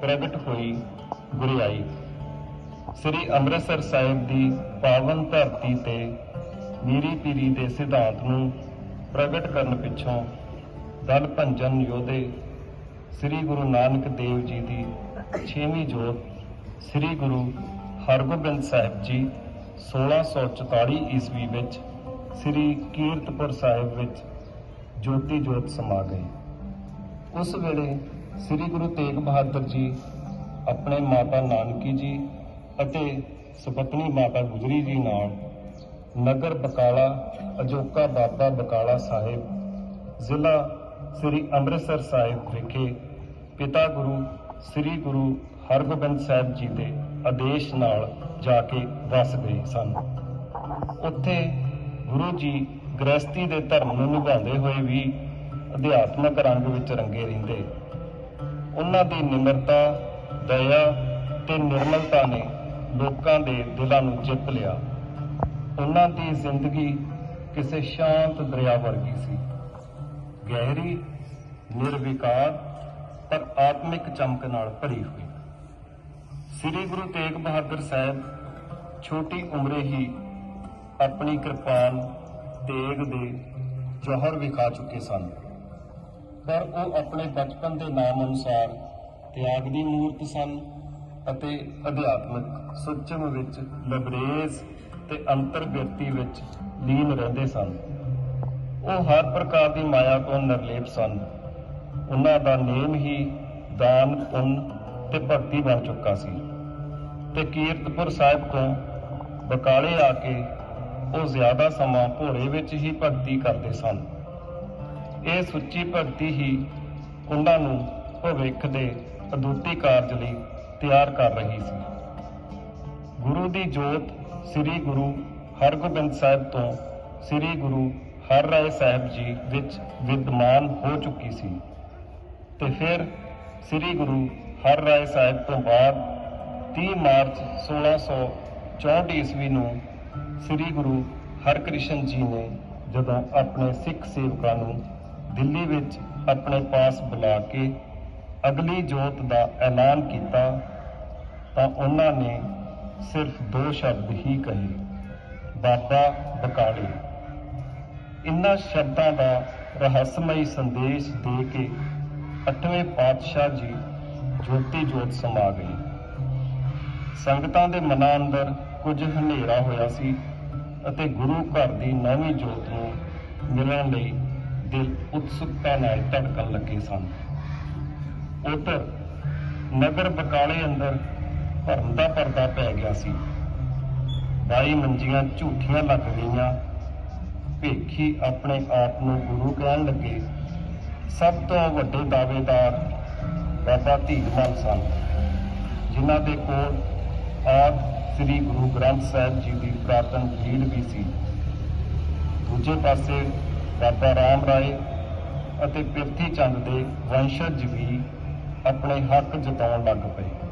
ਪ੍ਰਗਟ ਹੋਈ ਗੁਰਿਆਈ ਸ੍ਰੀ ਅੰਮ੍ਰਿਤਸਰ ਸਾਹਿਬ ਦੀ ਪਾਵਨ ਧਰਤੀ ਤੇ ਮੀਰੀ ਪੀਰੀ ਦੇ ਸਿਧਾਂਤ ਨੂੰ ਪ੍ਰਗਟ ਕਰਨ ਪਿੱਛੋਂ ਦਲ ਭੰਜਨ ਯੋਧੇ ਸ੍ਰੀ ਗੁਰੂ ਨਾਨਕ ਦੇਵ ਜੀ ਦੀ ਛੇਵੀਂ ਜੋਤ ਸ੍ਰੀ ਗੁਰੂ ਹਰਗੋਬਿੰਦ ਸਾਹਿਬ ਜੀ 1644 ਈਸਵੀ ਵਿੱਚ ਸ੍ਰੀ ਕੀਰਤਪੁਰ ਸਾਹਿਬ ਵਿੱਚ ਜੋਤੀ ਜੋਤ ਸਮਾ ਗਏ ਉਸ ਵੇਲੇ ਸ੍ਰੀ ਗੁਰੂ ਤੇਗ ਬਹਾਦਰ ਜੀ, ਆਪਣੇ ਮਾਤਾ ਨਾਨਕੀ ਜੀ ਅਤੇ ਸੁਪਤਨੀ ਮਾਤਾ ਗੁਜਰੀ ਜੀ ਨਾਲ ਨਗਰ ਬਕਾਲਾ, ਅਜੋਕਾ ਬਾਬਾ ਬਕਾਲਾ ਸਾਹਿਬ, ਜ਼ਿਲ੍ਹਾ ਸ੍ਰੀ ਅੰਮ੍ਰਿਤਸਰ ਸਾਹਿਬ ਵਿਖੇ ਪਿਤਾ ਗੁਰੂ, ਸ੍ਰੀ ਗੁਰੂ ਹਰਗੋਬਿੰਦ ਸਾਹਿਬ ਜੀ ਦੇ ਆਦੇਸ਼ ਨਾਲ ਜਾ ਕੇ ਵਸ ਗਏ ਸਨ। ਉੱਥੇ ਗੁਰੂ ਜੀ ਗ੍ਰਸਤੀ ਦੇ ਧਰਮ ਨੂੰ ਨਿਭਾਉਂਦੇ ਹੋਏ ਵੀ ਅਧਿਆਤਮਕ ਰੰਗ ਵਿੱਚ ਰੰਗੇ ਰਹਿੰਦੇ। ਉਹਨਾਂ ਦੀ ਨਿਮਰਤਾ, ਦਇਆ ਤੇ ਨਿਰਮਲਤਾ ਨੇ ਲੋਕਾਂ ਦੇ ਦਿਲਾਂ ਨੂੰ ਜਿੱਤ ਲਿਆ। ਉਹਨਾਂ ਦੀ ਜ਼ਿੰਦਗੀ ਕਿਸੇ ਸ਼ਾਂਤ ਦਰਿਆ ਵਰਗੀ ਸੀ। ਗਹਿਰੀ, ਨਿਰਵਿਕਾਰ, ਪਰ ਆਤਮਿਕ ਚਮਕ ਨਾਲ ਭਰੀ ਹੋਈ। ਸ੍ਰੀ ਗੁਰੂ ਤੇਗ ਬਹਾਦਰ ਸਾਹਿਬ ਛੋਟੀ ਉਮਰੇ ਹੀ ਆਪਣੀ ਕਿਰਪਾਨ ਤੇਗ ਦੇ ਜੋਹਰ ਵਿਖਾ ਚੁੱਕੇ ਸਨ। ਪਰ ਉਹ ਆਪਣੇ ਬਚਪਨ ਦੇ ਨਾਮ ਅਨੁਸਾਰ ਤਿਆਗ ਦੀ ਮੂਰਤ ਸਨ ਅਤੇ ਅਧਿਆਤਮਿਕ ਸੁਚਮ ਵਿੱਚ ਲਬਰੇਜ਼ ਤੇ ਅੰਤਰਗਤੀ ਵਿੱਚ ਲੀਨ ਰਹਿੰਦੇ ਸਨ। ਉਹ ਹਰ ਪ੍ਰਕਾਰ ਦੀ ਮਾਇਆ ਤੋਂ ਨਿਰਲੇਪ ਸਨ। ਉਹਨਾਂ ਦਾ ਨੇਮ ਹੀ ਦਾਨ, ਪੁੰਨ ਤੇ ਭਗਤੀ ਬਣ ਚੁੱਕਾ ਸੀ। ਤੇ ਕੀਰਤਪੁਰ ਸਾਹਿਬ ਤੋਂ ਬਕਾਲੇ ਆ ਕੇ ਉਹ ਜ਼ਿਆਦਾ ਸਮਾਂ ਭੋਰੇ ਵਿੱਚ ਹੀ ਭਗਤੀ ਕਰਦੇ ਸਨ। ਇਹ ਸੁੱਚੀ ਭਗਤੀ ਹੀ ਉਹਨਾਂ ਨੂੰ ਭਵਿੱਖ ਦੇ ਅਦੁੱਤੀ ਕਾਰਜ ਲਈ ਤਿਆਰ ਕਰ ਰਹੀ ਸੀ। ਗੁਰੂ ਦੀ ਜੋਤ ਸ੍ਰੀ ਗੁਰੂ ਹਰਗੋਬਿੰਦ ਸਾਹਿਬ ਤੋਂ ਸ੍ਰੀ ਗੁਰੂ ਹਰ ਰਾਏ ਸਾਹਿਬ ਜੀ ਵਿੱਚ ਵਿਦਮਾਨ ਹੋ ਚੁੱਕੀ ਸੀ ਤੇ ਫਿਰ ਸ੍ਰੀ ਗੁਰੂ ਹਰ ਰਾਏ ਸਾਹਿਬ ਤੋਂ ਬਾਅਦ 30 ਮਾਰਚ 1664 ਈਸਵੀ ਨੂੰ ਸ੍ਰੀ ਗੁਰੂ ਹਰਕ੍ਰਿਸ਼ਨ ਜੀ ਨੇ ਜਦੋਂ ਆਪਣੇ ਸਿੱਖ ਸੇਵਕਾਂ ਨੂੰ ਦਿੱਲੀ ਵਿੱਚ ਆਪਣੇ ਪਾਸ ਬੁਲਾ ਕੇ ਅਗਲੀ ਜੋਤ ਦਾ ਐਲਾਨ ਕੀਤਾ ਤਾਂ ਉਹਨਾਂ ਨੇ ਸਿਰਫ ਦੋ ਸ਼ਬਦ ਹੀ ਕਹੇ, ਬਾਬਾ ਬਕਾਲੇ। ਇਨ੍ਹਾਂ ਸ਼ਬਦਾਂ ਦਾ ਰਹੱਸਮਈ ਸੰਦੇਸ਼ ਦੇ ਕੇ ਅੱਠਵੇਂ ਪਾਤਸ਼ਾਹ ਜੀ ਜੋਤੀ ਜੋਤ ਸਮਾ ਗਏ। ਸੰਗਤਾਂ ਦੇ ਮਨਾਂ ਅੰਦਰ ਕੁਝ ਹਨੇਰਾ ਹੋਇਆ ਸੀ ਅਤੇ ਗੁਰੂ ਘਰ ਦੀ ਨਵੀਂ ਜੋਤ ਨੂੰ ਮਿਲਣ ਲਈ ਦਿਲ ਉਤਸੁਕਤਾ ਨਾਲ ਧੜਕਣ ਲੱਗੇ ਸਨ। ਉਧਰ ਨਗਰ ਬਕਾਲੇ ਅੰਦਰ ਭਰਮ ਦਾ ਪਰਦਾ ਪੈ ਗਿਆ ਸੀ। ਬਾਈ ਮੰਜੀਆਂ ਝੂਠੀਆਂ ਲੱਗ ਗਈਆਂ। ਭੇਖੀ ਆਪਣੇ ਆਪ ਨੂੰ ਗੁਰੂ ਕਹਿਣ ਲੱਗੇ, ਸਭ ਤੋਂ ਵੱਡੇ ਦਾਅਵੇਦਾਰ ਬਾਬਾ ਧੀਰਮਲ ਸਨ, ਜਿਨ੍ਹਾਂ ਦੇ ਕੋਲ ਆਦ ਸ੍ਰੀ ਗੁਰੂ ਗ੍ਰੰਥ ਸਾਹਿਬ ਜੀ ਦੀ ਪ੍ਰਾਤਨ ਲੀਡ ਵੀ ਸੀ। ਦੂਜੇ ਪਾਸੇ ਬਾਬਾ ਰਾਮ ਰਾਏ ਅਤੇ ਪਿਰਥੀ ਚੰਦ ਦੇ ਵੰਸ਼ਜ ਵੀ ਆਪਣੇ ਹੱਕ ਜਤਾਉਣ ਲੱਗ ਪਏ।